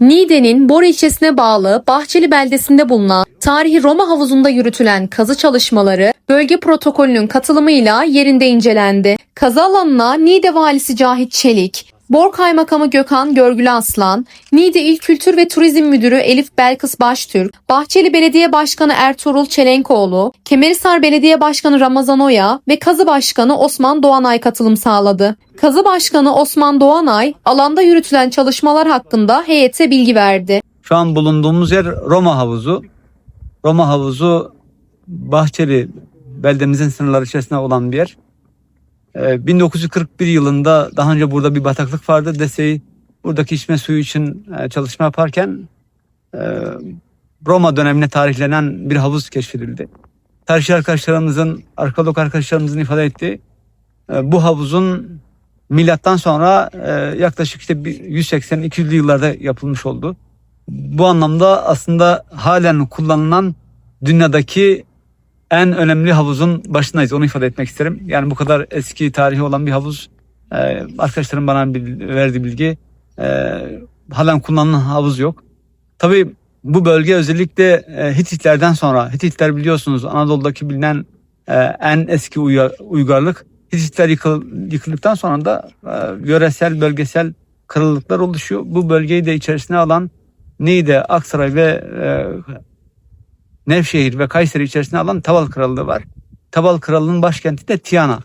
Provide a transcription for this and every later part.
Niğde'nin Bor ilçesine bağlı Bahçeli beldesinde bulunan tarihi Roma havuzunda yürütülen kazı çalışmaları bölge protokolünün katılımıyla yerinde incelendi. Kazı alanına Niğde valisi Cahit Çelik, Bor Kaymakamı Gökhan Görgülü Aslan, Niğde İl Kültür ve Turizm Müdürü Elif Belkıs Baştürk, Bahçeli Belediye Başkanı Ertuğrul Çelenkoğlu, Kemerhisar Belediye Başkanı Ramazan Oya ve Kazı Başkanı Osman Doğanay katılım sağladı. Kazı Başkanı Osman Doğanay, alanda yürütülen çalışmalar hakkında heyete bilgi verdi. Şu an bulunduğumuz yer Roma Havuzu. Roma Havuzu Bahçeli beldemizin sınırları içerisinde olan bir yer. Ee, 1941 yılında daha önce burada bir bataklık vardı. Deseyi buradaki içme suyu için e, çalışma yaparken e, Roma dönemine tarihlenen bir havuz keşfedildi. Tarihçi arkadaşlarımızın, arkeolog arkadaşlarımızın ifade ettiği e, bu havuzun milattan sonra yaklaşık işte bir 180-200'lü yıllarda yapılmış oldu bu anlamda aslında halen kullanılan dünyadaki en önemli havuzun başındayız. Onu ifade etmek isterim. Yani bu kadar eski tarihi olan bir havuz. e, arkadaşlarım bana bil- verdiği bilgi. e, halen kullanılan havuz yok. Tabii bu bölge özellikle e, Hititlerden sonra, Hititler biliyorsunuz Anadolu'daki bilinen e, en eski uygarlık. Hititler yıkıl, yıkıldıktan sonra da e, yöresel, bölgesel krallıklar oluşuyor. Bu bölgeyi de içerisine alan Niğde, Aksaray ve e, Nevşehir ve Kayseri içerisine alan Taval Krallığı var. Taval Krallığı'nın başkenti de Tiana.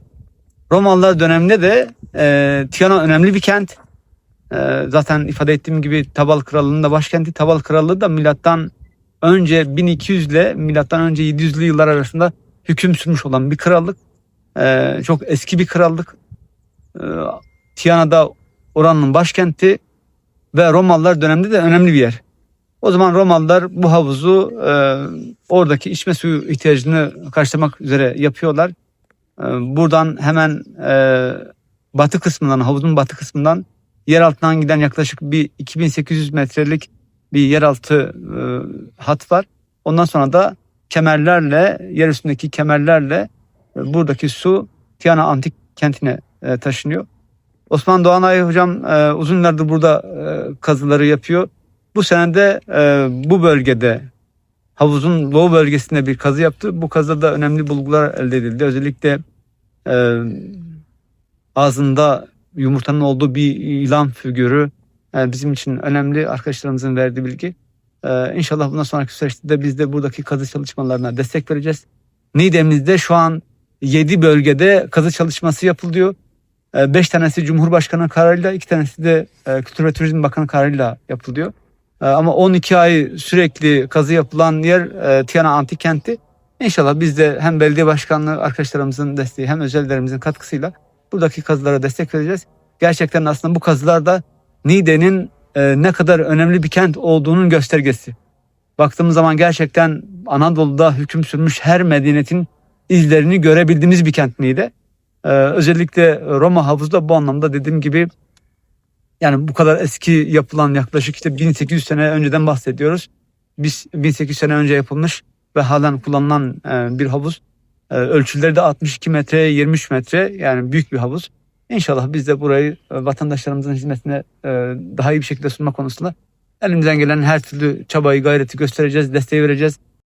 Romalılar döneminde de e, Tiana önemli bir kent. E, zaten ifade ettiğim gibi Taval Krallığı'nın da başkenti. Taval Krallığı da milattan önce 1200 ile milattan önce 700'lü yıllar arasında hüküm sürmüş olan bir krallık. E, çok eski bir krallık. E, Tiana'da oranın başkenti ve Romalılar döneminde de önemli bir yer. O zaman Romalılar bu havuzu e, oradaki içme suyu ihtiyacını karşılamak üzere yapıyorlar. E, buradan hemen e, batı kısmından, havuzun batı kısmından yer altından giden yaklaşık bir 2800 metrelik bir yeraltı e, hat var. Ondan sonra da kemerlerle, yer üstündeki kemerlerle e, buradaki su Tiana Antik kentine e, taşınıyor. Osman Doğanay hocam e, uzun yıllardır burada e, kazıları yapıyor. Bu sene de e, bu bölgede havuzun doğu bölgesinde bir kazı yaptı. Bu kazıda da önemli bulgular elde edildi. Özellikle e, ağzında yumurtanın olduğu bir yılan figürü e, bizim için önemli arkadaşlarımızın verdiği bilgi. E, inşallah bundan sonraki süreçte de biz de buradaki kazı çalışmalarına destek vereceğiz. Niğde'mizde şu an 7 bölgede kazı çalışması yapılıyor. 5 tanesi Cumhurbaşkanı kararıyla, 2 tanesi de e, Kültür ve Turizm Bakanı kararıyla yapılıyor. E, Ama 12 ay sürekli kazı yapılan yer e, Tiana Antik Kenti. İnşallah biz de hem belediye başkanlığı arkadaşlarımızın desteği hem özellerimizin katkısıyla buradaki kazılara destek vereceğiz. Gerçekten aslında bu kazılar da Niğde'nin e, ne kadar önemli bir kent olduğunun göstergesi. Baktığımız zaman gerçekten Anadolu'da hüküm sürmüş her medeniyetin izlerini görebildiğimiz bir kent Niğde. Ee, özellikle Roma havuzu da bu anlamda dediğim gibi yani bu kadar eski yapılan yaklaşık işte 1800 sene önceden bahsediyoruz. Biz 1800 sene önce yapılmış ve halen kullanılan e, bir havuz. E, ölçüleri de 62 metreye 23 metre yani büyük bir havuz. İnşallah biz de burayı e, vatandaşlarımızın hizmetine daha iyi bir şekilde sunma konusunda elimizden gelen her türlü çabayı gayreti göstereceğiz, desteği vereceğiz.